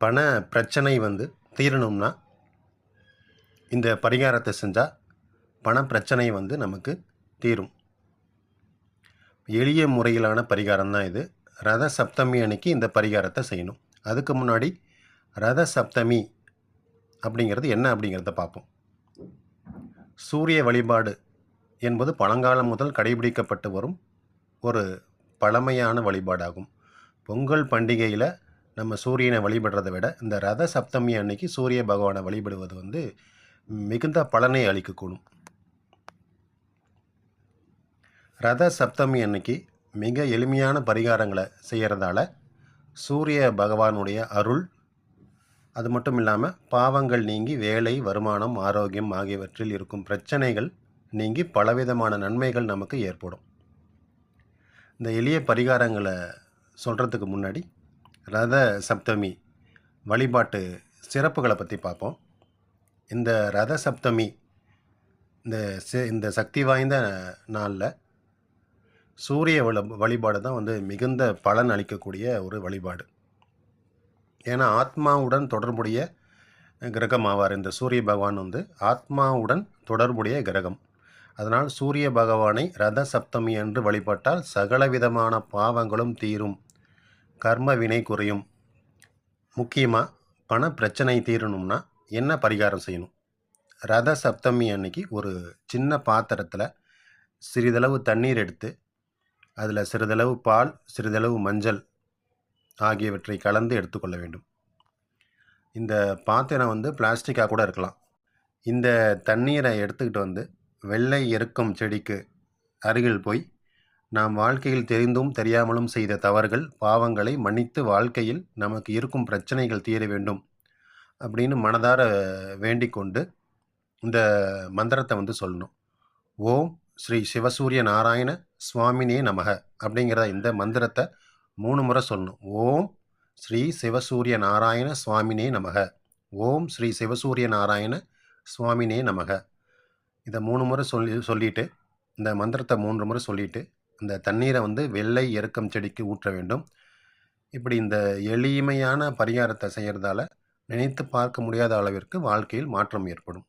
பண பிரச்சனை வந்து தீரணும்னா இந்த பரிகாரத்தை செஞ்சால் பண பிரச்சனை வந்து நமக்கு தீரும். எளிய முறையிலான பரிகாரம் தான் இது. ரத சப்தமி அன்னைக்கு இந்த பரிகாரத்தை செய்யணும். அதுக்கு முன்னாடி ரத சப்தமி அப்படிங்கிறது என்ன அப்படிங்கிறத பார்ப்போம். சூரிய வழிபாடு என்பது பழங்காலம் முதல் கடைபிடிக்கப்பட்டு வரும் ஒரு பழமையான வழிபாடாகும். பொங்கல் பண்டிகையில் நம்ம சூரியனை வழிபடுறதை விட இந்த ரத சப்தமி அன்னைக்கு சூரிய பகவானை வழிபடுவது வந்து மிகுந்த பலனை அளிக்கக்கூடும். ரத சப்தமி அன்னைக்கு மிக எளிமையான பரிகாரங்களை செய்கிறதால சூரிய பகவானுடைய அருள் அது மட்டும் இல்லாமல் பாவங்கள் நீங்கி வேலை வருமானம் ஆரோக்கியம் ஆகியவற்றில் இருக்கும் பிரச்சனைகள் நீங்கி பலவிதமான நன்மைகள் நமக்கு ஏற்படும். இந்த எளிய பரிகாரங்களை சொல்கிறதுக்கு முன்னாடி ரத சப்தமி வழிபாட்டு சிறப்புகளை பற்றி பார்ப்போம். இந்த ரத சப்தமி இந்த இந்த சக்தி வாய்ந்த நாளில் சூரிய வழ வழிபாடு தான் வந்து மிகுந்த பலன் அளிக்கக்கூடிய ஒரு வழிபாடு. ஏன்னா ஆத்மாவுடன் தொடர்புடைய கிரகம் ஆவார். இந்த சூரிய பகவான் வந்து ஆத்மாவுடன் தொடர்புடைய கிரகம். அதனால் சூரிய பகவானை ரத சப்தமி என்று வழிபட்டால் சகல விதமான பாவங்களும் தீரும். கர்ம வினை குறையும். முக்கியமாக பண பிரச்சனை தீரணும்னா என்ன பரிகாரம் செய்யணும்? ரத சப்தமி அன்னைக்கு ஒரு சின்ன பாத்திரத்தில் சிறிதளவு தண்ணீர் எடுத்து அதில் சிறிதளவு பால் சிறிதளவு மஞ்சள் ஆகியவற்றை கலந்து எடுத்துக்கொள்ள வேண்டும். இந்த பாத்திரம் வந்து பிளாஸ்டிக்காக கூட இருக்கலாம். இந்த தண்ணீரை எடுத்துக்கிட்டு வந்து வெள்ளை எருக்கம் செடிக்கு அருகில் போய் நாம் வாழ்க்கையில் தெரிந்தும் தெரியாமலும் செய்த தவறுகள் பாவங்களை மன்னித்து வாழ்க்கையில் நமக்கு இருக்கும் பிரச்சனைகள் தீர வேண்டும் அப்படின்னு மனதார வேண்டிக் கொண்டு இந்த மந்திரத்தை வந்து சொல்லணும். ஓம் ஸ்ரீ சிவசூரிய நாராயண சுவாமினே நமக அப்படிங்கிற இந்த மந்திரத்தை மூணு முறை சொல்லணும். ஓம் ஸ்ரீ சிவசூரிய நாராயண சுவாமினே நமக. ஓம் ஸ்ரீ சிவசூரிய நாராயண சுவாமினே நமக. இதை மூணு முறை சொல்லி சொல்லிட்டு இந்த மந்திரத்தை மூன்று முறை சொல்லிட்டு இந்த தண்ணீரை வந்து வெள்ளை எருக்கம் செடிக்கு ஊற்ற வேண்டும். இப்படி இந்த எளிமையான பரிகாரத்தை செய்கிறதால நினைத்து பார்க்க முடியாத அளவிற்கு வாழ்க்கையில் மாற்றம் ஏற்படும்.